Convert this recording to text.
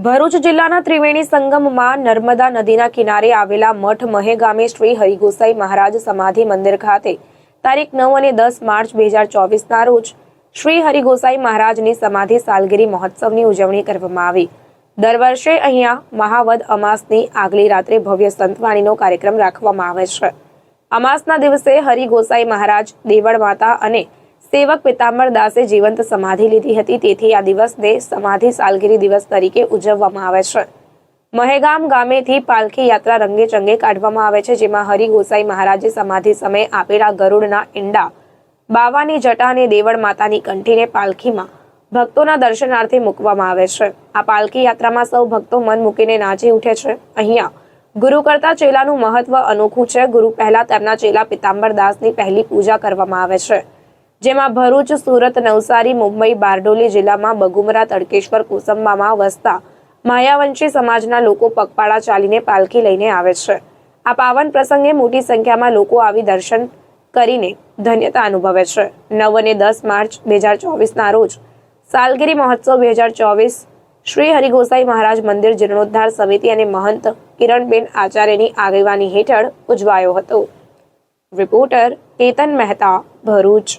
ભરૂચ હરિ જિલ્લાના ત્રિવેણી સંગમમાં નર્મદા નદીના કિનારે આવેલા મઠ મહે ગામે શ્રી હરિગોસાઈ મહારાજ સમાધિ મંદિર ખાતે તારીખ નવ અને દસ માર્ચ બે હજાર ચોવીસના રોજ શ્રી હરિગોસાઈ મહારાજની સમાધિ સાલગીરી મહોત્સવની ઉજવણી કરવામાં આવી. દર વર્ષે અહીંયા મહાવદ અમાસની આગલી રાત્રે ભવ્ય સંતવાણીનો કાર્યક્રમ રાખવામાં આવે છે. અમાસના દિવસે હરિ ગોસાઈ મહારાજ દેવળ માતા અને સેવક પિતાંબર દાસે જીવંત સમાધિ લીધી હતી. તેથી આ દિવસને સમાધિ સાલગીરી દિવસ તરીકે ઉજવવામાં આવે છે. મહેગામ ગામેથી પાલખી યાત્રા રંગે ચંગે કાઢવામાં આવે છે, જેમાં હરિ ગોસાઈ મહારાજે સમાધિ સમયે આપેલા ગરુડના ઈંડા, બાવાની જટા અને દેવળ માતાની કંઠીને પાલખીમાં ભક્તોના દર્શનાર્થે મૂકવામાં આવે છે. આ પાલખી યાત્રામાં સૌ ભક્તો મન મૂકીને નાચી ઉઠે છે. અહીંયા ગુરુ કરતા ચેલાનું મહત્વ અનોખું છે. ગુરુ પહેલા તેમના ચેલા પિતાંબર દાસની પહેલી પૂજા કરવામાં આવે છે. જેમાં ભરૂચ, સુરત, નવસારી, મુંબઈ, બારડોલી જિલ્લામાં બગુમરા, તડકેશ્વર, કુસંબામાં વસતા માયાવંશી સમાજના લોકો પગપાળા ચાલીને પાલખી લઈને આવે છે. આ પાવન પ્રસંગે મોટી સંખ્યામાં લોકો આવી દર્શન કરીને ધન્યતા અનુભવે છે. નવ અને દસ માર્ચ બે હજાર ચોવીસના રોજ સાલગીરી મહોત્સવ બે હજાર ચોવીસ શ્રી હરિગોસાઈ મહારાજ મંદિર જીર્ણોદ્ધાર સમિતિ અને મહંત કિરણબેન આચાર્યની આગેવાની હેઠળ ઉજવાયો હતો. રિપોર્ટર કેતન મહેતા ભરૂચ.